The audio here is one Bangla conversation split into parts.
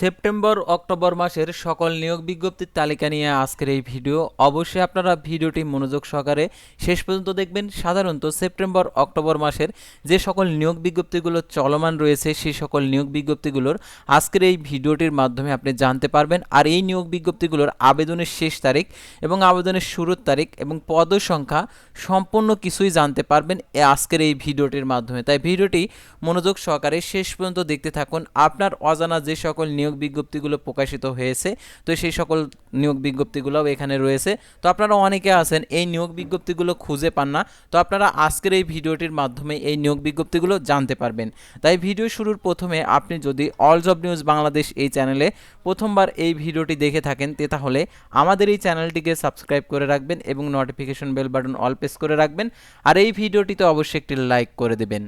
সেপ্টেম্বর, অক্টোবর মাসের সকল নিয়োগ বিজ্ঞপ্তির তালিকা নিয়ে আজকের এই ভিডিও। অবশ্যই আপনারা ভিডিওটি মনোযোগ সহকারে শেষ পর্যন্ত দেখবেন। সাধারণত সেপ্টেম্বর, অক্টোবর মাসের যে সকল নিয়োগ বিজ্ঞপ্তিগুলো চলমান রয়েছে, সেই সকল নিয়োগ বিজ্ঞপ্তিগুলোর আজকের এই ভিডিওটির মাধ্যমে আপনি জানতে পারবেন। আর এই নিয়োগ বিজ্ঞপ্তিগুলোর আবেদনের শেষ তারিখ এবং আবেদনের শুরুর তারিখ এবং পদ সংখ্যা সম্পূর্ণ কিছুই জানতে পারবেন আজকের এই ভিডিওটির মাধ্যমে। তাই ভিডিওটি মনোযোগ সহকারে শেষ পর্যন্ত দেখতে থাকুন। আপনার অজানা যে সকল নিয়োগ বিজ্ঞপ্তিগুলো প্রকাশিত হয়েছে। তো সেই সকল নিয়োগ বিজ্ঞপ্তিগুলোও এখানে রয়েছে। তো আপনারা অনেকে আছেন, এই নিয়োগ বিজ্ঞপ্তিগুলো খুঁজে পান না। তো আপনারা আজকের এই ভিডিওটির মাধ্যমে এই নিয়োগ বিজ্ঞপ্তিগুলো জানতে পারবেন। তাই ভিডিও শুরুর প্রথমে আপনি যদি অল জব নিউজ বাংলাদেশ এই চ্যানেলে প্রথমবার এই ভিডিওটি দেখে থাকেন, তে তাহলে আমাদের এই চ্যানেলটিকে সাবস্ক্রাইব করে রাখবেন এবং notification bell button all press করে রাখবেন। আর এই ভিডিওটিতে অবশ্যই একটি লাইক করে দেবেন।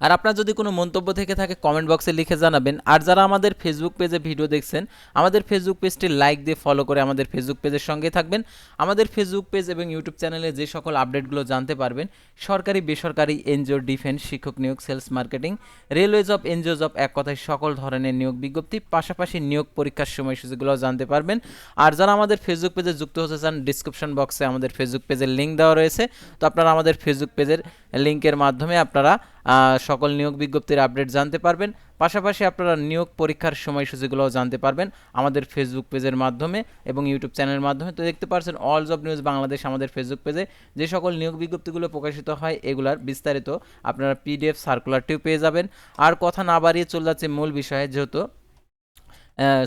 আর আপনার যদি কোনো মন্তব্য থেকে থাকে কমেন্ট বক্সে লিখে জানাবেন। আর যারা আমাদের ফেসবুক পেজে ভিডিও দেখছেন, আমাদের ফেসবুক পেজটি লাইক দিয়ে ফলো করে আমাদের ফেসবুক পেজের সঙ্গে থাকবেন। আমাদের ফেসবুক পেজ এবং ইউটিউব চ্যানেলে যে সকল আপডেটগুলো জানতে পারবেন, সরকারি, বেসরকারি এনজিও ডিফেন্স শিক্ষক নিয়োগ sales marketing railway job NGO job এক কথায় সকল ধরনের নিয়োগ বিজ্ঞপ্তি, পাশাপাশি নিয়োগ পরীক্ষার সময়সূচিগুলোও জানতে পারবেন। আর যারা আমাদের ফেসবুক পেজে যুক্ত হতে চান ডিসক্রিপশন বক্সে আমাদের ফেসবুক পেজের লিঙ্ক দেওয়া রয়েছে। তো আপনারা আমাদের ফেসবুক পেজের লিঙ্কের মাধ্যমে আপনারা সকল নিয়োগ বিজ্ঞপ্তির আপডেট জানতে পারবেন। পাশাপাশি আপনারা নিয়োগ পরীক্ষার সময়সূচিগুলোও জানতে পারবেন আমাদের ফেসবুক পেজের মাধ্যমে এবং ইউটিউব চ্যানেলের মাধ্যমে। তো দেখতে পাচ্ছেন অল জব নিউজ বাংলাদেশ আমাদের ফেসবুক পেজে। যে সকল নিয়োগ বিজ্ঞপ্তিগুলো প্রকাশিত হয়, এগুলার বিস্তারিত আপনারা পিডিএফ সার্কুলারটিও পেয়ে যাবেন। আর কথা না বাড়িয়ে চলে যাচ্ছে মূল বিষয়ে, যেহেতু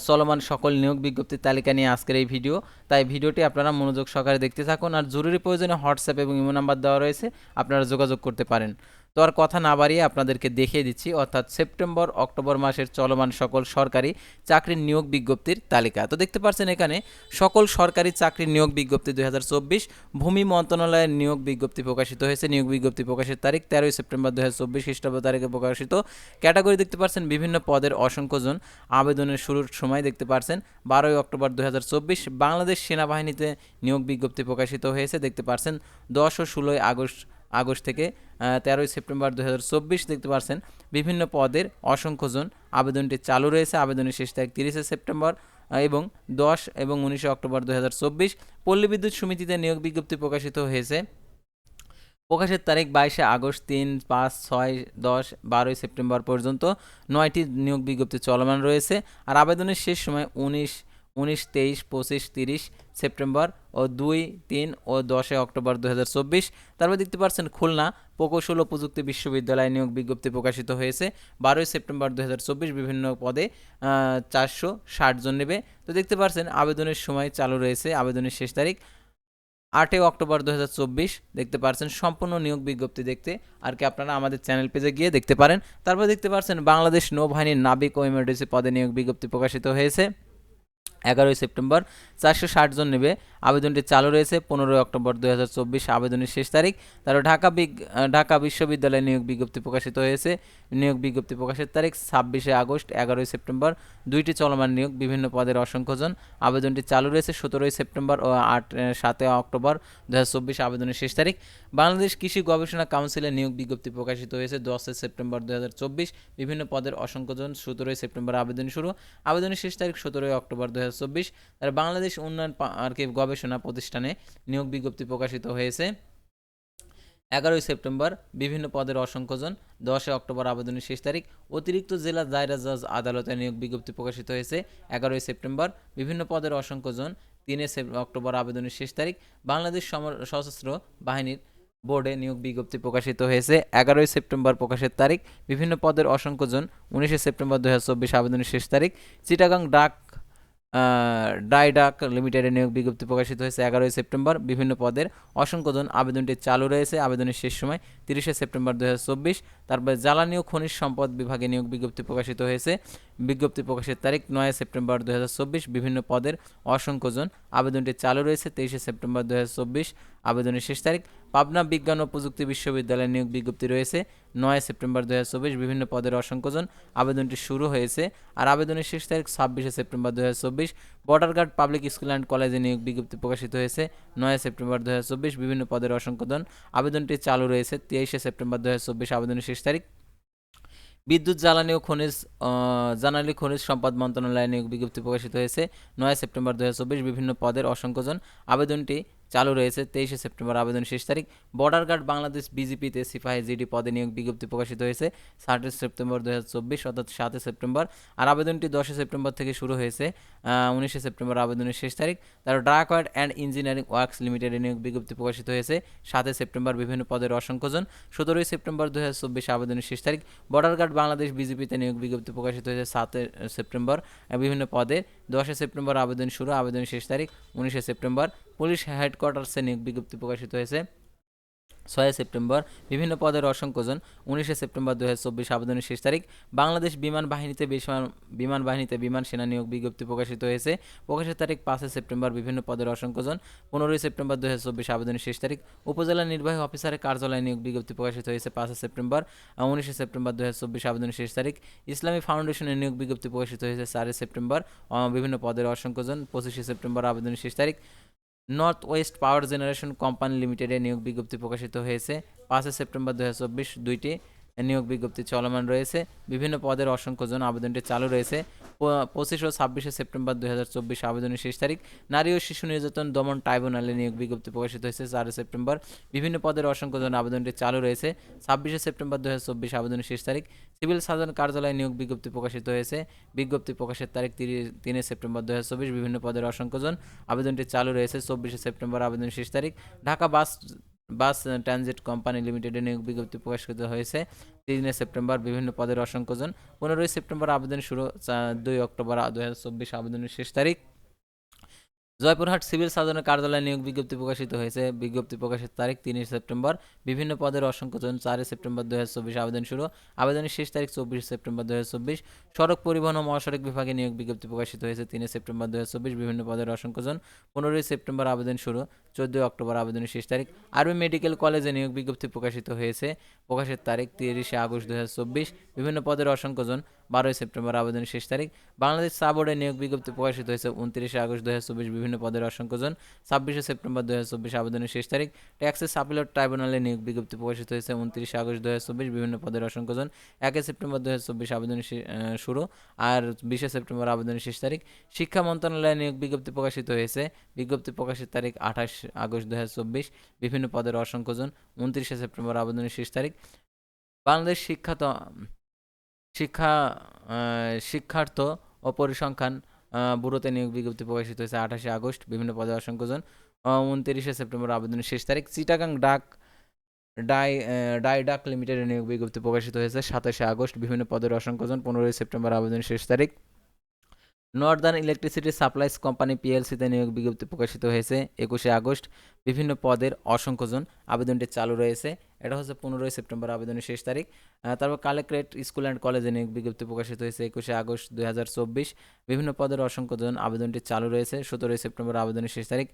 চলমান সকল নিয়োগ বিজ্ঞপ্তির তালিকা নিয়ে আজকের এই ভিডিও। তাই ভিডিওটি আপনারা মনোযোগ সহকারে দেখতে থাকুন। আর জরুরি প্রয়োজনে হোয়াটসঅ্যাপ এবং ইমো নাম্বার দেওয়া রয়েছে, আপনারা যোগাযোগ করতে পারেন। তো আর কথা না বাড়িয়ে আপনাদেরকে দেখিয়ে দিচ্ছি, অর্থাৎ সেপ্টেম্বর, অক্টোবর মাসের চলমান সকল সরকারি চাকরির নিয়োগ বিজ্ঞপ্তির তালিকা। তো দেখতে পাচ্ছেন এখানে, সকল সরকারি চাকরির নিয়োগ বিজ্ঞপ্তি দুই হাজার চব্বিশ, ভূমি মন্ত্রণালয়ের নিয়োগ বিজ্ঞপ্তি প্রকাশিত হয়েছে। নিয়োগ বিজ্ঞপ্তি প্রকাশের তারিখ তেরোই সেপ্টেম্বর দু হাজার চব্বিশ, খ্রিস্টাব্দ তারিখে প্রকাশিত। ক্যাটাগরি দেখতে পাচ্ছেন বিভিন্ন পদের অসংখ্যজন আবেদনের শুরুর সময় দেখতে পাচ্ছেন, বারোই অক্টোবর দুই হাজার চব্বিশ, বাংলাদেশ সেনাবাহিনীতে নিয়োগ বিজ্ঞপ্তি প্রকাশিত হয়েছে। দেখতে পাচ্ছেন, দশ ও ষোলোই আগস্ট আগস্ট থেকে তেরোই সেপ্টেম্বর দু হাজার চব্বিশ দেখতে পাচ্ছেন বিভিন্ন পদের অসংখ্যজন আবেদনটি চালু রয়েছে। আবেদনের শেষ তারিখ তিরিশে সেপ্টেম্বর এবং দশ এবং উনিশে অক্টোবর দুহাজার চব্বিশ। পল্লী বিদ্যুৎ সমিতিতে নিয়োগ বিজ্ঞপ্তি প্রকাশিত হয়েছে। প্রকাশের তারিখ বাইশে আগস্ট তিন, পাঁচ, ছয়, দশ, বারোই সেপ্টেম্বর পর্যন্ত নয়টি নিয়োগ বিজ্ঞপ্তি চলমান রয়েছে। আর আবেদনের শেষ সময় উনিশ উনিশ, তেইশ, পঁচিশ, তিরিশ সেপ্টেম্বর ও দুই, তিন ও দশই অক্টোবর দু হাজার চব্বিশ। তারপর দেখতে পাচ্ছেন খুলনা, প্রকৌশল ও প্রযুক্তি বিশ্ববিদ্যালয় নিয়োগ বিজ্ঞপ্তি প্রকাশিত হয়েছে। বারোই সেপ্টেম্বর দু হাজার চব্বিশ বিভিন্ন পদে চারশো ষাট জন নেবে। তো দেখতে পাচ্ছেন আবেদনের সময় চালু রয়েছে, আবেদনের শেষ তারিখ আটই অক্টোবর দু হাজার চব্বিশ। দেখতে পারছেন সম্পূর্ণ নিয়োগ বিজ্ঞপ্তি দেখতে আর কি আপনারা আমাদের চ্যানেল পেজে গিয়ে দেখতে পারেন। তারপর দেখতে পাচ্ছেন বাংলাদেশ নৌবাহিনীর নাবিক ও ইমার্জেন্সি পদে নিয়োগ বিজ্ঞপ্তি প্রকাশিত হয়েছে। এগারোই সেপ্টেম্বর চারশো ষাট জন নেবে। আবেদনটি চালু রয়েছে পনেরোই অক্টোবর দু হাজার চব্বিশ আবেদনের শেষ তারিখ। তারপর ঢাকা ঢাকা বিশ্ববিদ্যালয়ে নিয়োগ বিজ্ঞপ্তি প্রকাশিত হয়েছে। নিয়োগ বিজ্ঞপ্তি প্রকাশের তারিখ ছাব্বিশে আগস্ট, এগারোই সেপ্টেম্বর। দুইটি চলমান নিয়োগ, বিভিন্ন পদের অসংখ্যজন। আবেদনটি চালু রয়েছে সতেরোই সেপ্টেম্বর ও আট সাতই অক্টোবর দু হাজার চব্বিশ আবেদনের শেষ তারিখ। বাংলাদেশ কৃষি গবেষণা কাউন্সিলের নিয়োগ বিজ্ঞপ্তি প্রকাশিত হয়েছে দশই সেপ্টেম্বর দু হাজার চব্বিশ। বিভিন্ন পদের অসংখ্যজন সতেরোই সেপ্টেম্বর আবেদন শুরু। আবেদনের শেষ তারিখ সতেরোই অক্টোবর দু হাজার চব্বিশ বাংলাদেশ উন্নয়ন আর কি গবেষণা প্রতিষ্ঠানে নিয়োগ বিজ্ঞপ্তি প্রকাশিত হয়েছে। এগারোই সেপ্টেম্বর, বিভিন্ন পদের অসংখ্যজন দশই অক্টোবর আবেদনের শেষ তারিখ, অতিরিক্ত জেলা দায়রা জজ আদালতে নিয়োগ বিজ্ঞপ্তি প্রকাশিত হয়েছে। এগারোই সেপ্টেম্বর, বিভিন্ন পদের অসংখ্যজন তিনে অক্টোবর আবেদনের শেষ তারিখ, বাংলাদেশ সশস্ত্র বাহিনীর বোর্ডে নিয়োগ বিজ্ঞপ্তি প্রকাশিত হয়েছে। এগারোই সেপ্টেম্বর প্রকাশের তারিখ, বিভিন্ন পদের অসংখ্যজন উনিশে সেপ্টেম্বর দু হাজার চব্বিশ আবেদনের শেষ তারিখ, চিটাগাং ডাক ডাইডাক লিমিটেডের নিয়োগ বিজ্ঞপ্তি প্রকাশিত হয়েছে এগারোই সেপ্টেম্বর। বিভিন্ন পদের অসংখ্যজন আবেদনটি চালু রয়েছে। আবেদনের শেষ সময় তিরিশে সেপ্টেম্বর দু হাজার চব্বিশ। তারপরে জ্বালানি ও খনিজ সম্পদ বিভাগে নিয়োগ বিজ্ঞপ্তি প্রকাশিত হয়েছে। বিজ্ঞপ্তি প্রকাশের তারিখ নয় সেপ্টেম্বর দু হাজার চব্বিশ। বিভিন্ন পদের অসংখ্যজন আবেদনটি চালু রয়েছে তেইশে সেপ্টেম্বর দু হাজার চব্বিশ। আবেদনের শেষ তারিখ পাবনা বিজ্ঞান ও প্রযুক্তি বিশ্ববিদ্যালয়ের নিয়োগ বিজ্ঞপ্তি রয়েছে নয় সেপ্টেম্বর দু হাজার চব্বিশ। বিভিন্ন পদের অসংখ্যজন আবেদনটি শুরু হয়েছে আর আবেদনের শেষ তারিখ ছাব্বিশে সেপ্টেম্বর দু border guard public school and কলেজে নিয়োগ বিজ্ঞপ্তি প্রকাশিত হয়েছে নয় সেপ্টেম্বর দু হাজার চব্বিশ। বিভিন্ন পদের অসংখ্যজন আবেদনটি চালু রয়েছে তেইশে সেপ্টেম্বর দু হাজার চব্বিশ। আবেদনের শেষ তারিখ বিদ্যুৎ, জ্বালানি ও খনিজ জ্বালানি, খনিজ সম্পদ মন্ত্রণালয়ে নিয়োগ বিজ্ঞপ্তি প্রকাশিত হয়েছে নয় সেপ্টেম্বর দু হাজার চব্বিশ। বিভিন্ন পদের অসংখ্যজন আবেদনটি চালু রয়েছে তেইশে সেপ্টেম্বর আবেদন শেষ তারিখ। বর্ডার গার্ড বাংলাদেশ বিজেপিতে সিপাহী জিডি পদে নিয়োগ বিজ্ঞপ্তি প্রকাশিত হয়েছে ষাটই সেপ্টেম্বর দু হাজার চব্বিশ অর্থাৎ সাতই সেপ্টেম্বর। আর আবেদনটি দশই সেপ্টেম্বর থেকে শুরু হয়েছে উনিশে সেপ্টেম্বর আবেদনের শেষ তারিখ। তার ড্রাকওয়ার্ড অ্যান্ড ইঞ্জিনিয়ারিং ওয়ার্কস লিমিটেডে নিয়োগ বিজ্ঞপ্তি প্রকাশিত হয়েছে সাতই সেপ্টেম্বর বিভিন্ন পদের অসংখ্যজন। সতেরোই সেপ্টেম্বর দু আবেদনের শেষ তারিখ। বর্ডার গার্ড বাংলাদেশ বিজেপিতে নিয়োগ বিজ্ঞপ্তি প্রকাশিত হয়েছে সাতই সেপ্টেম্বর বিভিন্ন পদে। দশই সেপ্টেম্বর আবেদন শুরু, আবেদনের শেষ তারিখ, উনিশে সেপ্টেম্বর। পুলিশ হেডকোয়ার্টার্সে নিয়োগ বিজ্ঞপ্তি প্রকাশিত হয়েছে। ছয় সেপ্টেম্বর, বিভিন্ন পদের অসংখ্যজন উনিশে সেপ্টেম্বর দু হাজার আবেদনের শেষ তারিখ। বাংলাদেশ বিমান বাহিনীতে বিমান বাহিনীতে বিমান সেনা নিয়োগ বিজ্ঞপ্তি প্রকাশিত হয়েছে। প্রকাশের তারিখ পাঁচই সেপ্টেম্বর, বিভিন্ন পদের অসংখ্যজন পনেরোই সেপ্টেম্বর দুহাজার চব্বিশ আবেদনের শেষ তারিখ। উপজেলা নির্বাহী অফিসারের কার্যালয়ে নিয়োগ বিজ্ঞপ্তি প্রকাশিত হয়েছে পাঁচই সেপ্টেম্বর। উনিশে সেপ্টেম্বর দু হাজার আবেদনের শেষ তারিখ। ইসলামী ফাউন্ডেশনের নিয়োগ বিজ্ঞপ্তি প্রকাশিত হয়েছে চারই সেপ্টেম্বর। বিভিন্ন পদের অসংখ্যজন পঁচিশে সেপ্টেম্বর আবেদনের শেষ তারিখ। North west power generation company লিমিটেডে নিয়োগ বিজ্ঞপ্তি প্রকাশিত হয়েছে। পাঁচই সেপ্টেম্বর দু দুইটি নিয়োগ বিজ্ঞপ্তি চলমান রয়েছে। বিভিন্ন পদের অসংখ্যজন আবেদনটি চালু রয়েছে। পঁচিশ ও ছাব্বিশে সেপ্টেম্বর দুই হাজার চব্বিশ আবেদনের শেষ তারিখ। নারী ও শিশু নির্যাতন দমন ট্রাইব্যুনালে নিয়োগ বিজ্ঞপ্তি প্রকাশিত হয়েছে চারই সেপ্টেম্বর। বিভিন্ন পদের অসংখ্যজন আবেদনটি চালু রয়েছে। ছাব্বিশে সেপ্টেম্বর দু হাজার চব্বিশ আবেদনের শেষ তারিখ। সিভিল সার্জন কার্যালয়ে নিয়োগ বিজ্ঞপ্তি প্রকাশিত হয়েছে। বিজ্ঞপ্তি প্রকাশের তারিখ তিনে সেপ্টেম্বর দু হাজার চব্বিশ। বিভিন্ন পদের অসংখ্যজন আবেদনটি চালু রয়েছে। চব্বিশে সেপ্টেম্বর আবেদনের শেষ তারিখ। Dhaka bus bus transit company লিমিটেডে নিয়োগ বিজ্ঞপ্তি প্রকাশিত হয়েছে। তিনে সেপ্টেম্বর বিভিন্ন পদের অসংখ্যজন পনেরোই সেপ্টেম্বর আবেদন শুরু দুই অক্টোবর দু হাজার চব্বিশ আবেদনের শেষ তারিখ। জয়পুরহাট সিভিল সার্জনের কার্যালয়ে নিয়োগ বিজ্ঞপ্তি প্রকাশিত হয়েছে। বিজ্ঞপ্তি প্রকাশের তারিখ তিনই সেপ্টেম্বর। বিভিন্ন পদের অসংখ্যজন চারই সেপ্টেম্বর দু চব্বিশ আবেদন শুরু। আবেদনের শেষ তারিখ চব্বিশ সেপ্টেম্বর দু চব্বিশ। সড়ক পরিবহন ও মহাসড়ক বিভাগে নিয়োগ বিজ্ঞপ্তি প্রকাশিত হয়েছে তিনে সেপ্টেম্বর দু চব্বিশ। বিভিন্ন পদের অসংখ্যজন পনেরোই সেপ্টেম্বর আবেদন শুরু। চোদ্দোই অক্টোবর আবেদনের শেষ তারিখ। আরবি মেডিকেল কলেজে নিয়োগ বিজ্ঞপ্তি প্রকাশিত হয়েছে। প্রকাশের তারিখ তিরিশে আগস্ট দু চব্বিশ। বিভিন্ন পদের অসংখ্যজন বারোই সেপ্টেম্বর আবেদনের শেষ তারিখ। বাংলাদেশ চা বোর্ডে নিয়োগ বিজ্ঞপ্তি প্রকাশিত হয়েছে উনত্রিশে আগস্ট দু হাজার চব্বিশ বিভিন্ন পদের অসংখ্যজন ছাব্বিশে সেপ্টেম্বর দু হাজার চব্বিশ আবেদনের শেষ তারিখ। ট্যাক্সেস সাপিলট ট্রাইব্যুনালে নিয়োগ বিজ্ঞপ্তি প্রকাশিত হয়েছে উনত্রিশে আগস্ট দু হাজার চব্বিশ বিভিন্ন পদের অসংখ্যজন একে সেপ্টেম্বর দু হাজার চব্বিশ আবেদনের শুরু আর বিশে সেপ্টেম্বর আবেদনের শেষ তারিখ। শিক্ষা মন্ত্রণালয়ে নিয়োগ বিজ্ঞপ্তি প্রকাশিত হয়েছে। বিজ্ঞপ্তি প্রকাশের তারিখ আঠাশ আগস্ট দু হাজার চব্বিশ বিভিন্ন পদের অসংখ্যজন উনত্রিশে সেপ্টেম্বর আবেদনের শেষ তারিখ। বাংলাদেশ শিক্ষা শিক্ষা শিক্ষার্থ ও পরিসংখ্যান ব্যুরোতে নিয়োগ বিজ্ঞপ্তি প্রকাশিত হয়েছে আঠাশে আগস্ট। বিভিন্ন পদে অসংখ্যজন উনত্রিশে সেপ্টেম্বর আবেদনের শেষ তারিখ। চিটাগাং ডাক, ডাই ডাই ডাক লিমিটেডের নিয়োগ বিজ্ঞপ্তি প্রকাশিত হয়েছে সাতাশে আগস্ট। বিভিন্ন পদের অসংখ্যজন পনেরোই সেপ্টেম্বর আবেদনের শেষ তারিখ। নর্দার্ন ইলেকট্রিসিটি সাপ্লাইস কোম্পানি পিএলসিতে নিয়োগ বিজ্ঞপ্তি প্রকাশিত হয়েছে একুশে আগস্ট। বিভিন্ন পদের অসংখ্যজন আবেদনটি চালু রয়েছে। এটা হচ্ছে পনেরোই সেপ্টেম্বর আবেদনের শেষ তারিখ। তারপর কালেক্ট্রেট স্কুল অ্যান্ড কলেজে নিয়োগ বিজ্ঞপ্তি প্রকাশিত হয়েছে একুশে আগস্ট দুই হাজার চব্বিশ। বিভিন্ন পদের অসংখ্যজন আবেদনটি চালু রয়েছে। সতেরোই সেপ্টেম্বর আবেদনের শেষ তারিখ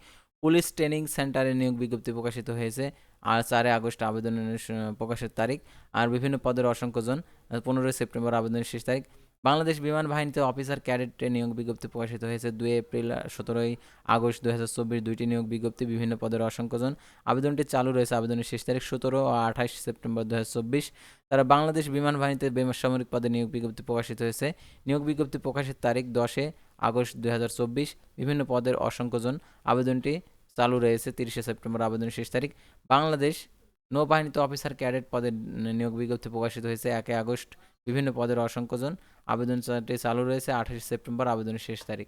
পুলিশ ট্রেনিং সেন্টারে নিয়োগ বিজ্ঞপ্তি প্রকাশিত হয়েছে। আর চারে আগস্ট আবেদনের প্রকাশের তারিখ। আর বিভিন্ন পদের অসংখ্যজন পনেরোই সেপ্টেম্বর আবেদনের শেষ তারিখ বাংলাদেশ বিমান বাহিনীতে অফিসার ক্যাডেটে নিয়োগ বিজ্ঞপ্তি প্রকাশিত হয়েছে দুই এপ্রিল সতেরোই আগস্ট দুই হাজার চব্বিশ দুইটি নিয়োগ বিজ্ঞপ্তি, বিভিন্ন পদের অসংখ্যজন আবেদনটি চালু রয়েছে। আবেদনের শেষ তারিখ সতেরো ও আঠাশ সেপ্টেম্বর দু হাজার চব্বিশ। তারা বাংলাদেশ বিমান বাহিনীতে বেসামরিক পদে নিয়োগ বিজ্ঞপ্তি প্রকাশিত হয়েছে। নিয়োগ বিজ্ঞপ্তি প্রকাশের তারিখ দশে আগস্ট দুই হাজার চব্বিশ। বিভিন্ন পদের অসংখ্যজন আবেদনটি চালু রয়েছে তিরিশে সেপ্টেম্বর আবেদনের শেষ তারিখ। বাংলাদেশ নৌবাহিনীতে অফিসার ক্যাডেট পদের নিয়োগ বিজ্ঞপ্তি প্রকাশিত হয়েছে একে আগস্ট। বিভিন্ন পদের অসংখ্যজন আবেদনটি চালু রয়েছে আঠাশে সেপ্টেম্বর, আবেদনের শেষ তারিখ।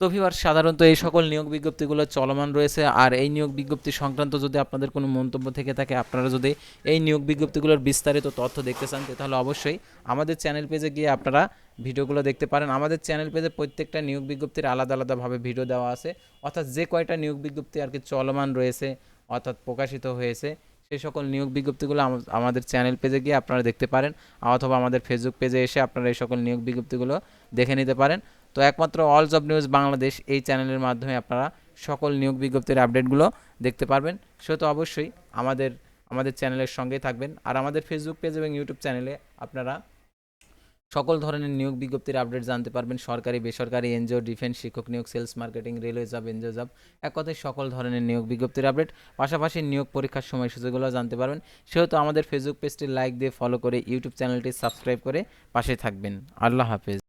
তো সাধারণত এই সকল নিয়োগ বিজ্ঞপ্তিগুলো চলমান রয়েছে। আর এই নিয়োগ বিজ্ঞপ্তি সংক্রান্ত যদি আপনাদের কোনো মন্তব্য থেকে থাকে, আপনারা যদি এই নিয়োগ বিজ্ঞপ্তিগুলোর বিস্তারিত তথ্য দেখতে চান তাহলে অবশ্যই আমাদের চ্যানেল পেজে গিয়ে আপনারা ভিডিওগুলো দেখতে পারেন। আমাদের চ্যানেল পেজে প্রত্যেকটা নিয়োগ বিজ্ঞপ্তির আলাদা আলাদাভাবে ভিডিও দেওয়া আছে। অর্থাৎ যে কয়টা নিয়োগ বিজ্ঞপ্তি আর কি চলমান রয়েছে, অর্থাৎ প্রকাশিত হয়েছে সেই সকল নিয়োগ বিজ্ঞপ্তিগুলো আমাদের চ্যানেল পেজে গিয়ে আপনারা দেখতে পারেন, অথবা আমাদের ফেসবুক পেজে এসে আপনারা এই সকল নিয়োগ বিজ্ঞপ্তিগুলো দেখে নিতে পারেন। তো একমাত্র অল জব নিউজ বাংলাদেশ এই চ্যানেলের মাধ্যমে আপনারা সকল নিয়োগ বিজ্ঞপ্তির আপডেটগুলো দেখতে পারবেন। সে তো অবশ্যই আমাদের আমাদের চ্যানেলের সঙ্গেই থাকবেন। আর আমাদের ফেসবুক পেজ এবং ইউটিউব চ্যানেলে আপনারা সকল ধরনের নিয়োগ বিজ্ঞপ্তির আপডেট জানতে পারবেন। সরকারি, বেসরকারি, এনজিও, ডিফেন্স, শিক্ষক নিয়োগ, sales marketing, railway job, NGO job, এক কথায় সকল ধরনের নিয়োগ বিজ্ঞপ্তির আপডেট। পাশাপাশি নিয়োগ পরীক্ষার সময়সূচিগুলো জানতে পারবেন। সেহেতু আমাদের ফেসবুক পেজটি লাইক দিয়ে ফলো করে ইউটিউব চ্যানেলটি সাবস্ক্রাইব করে পাশে থাকবেন। আল্লাহ হাফেজ।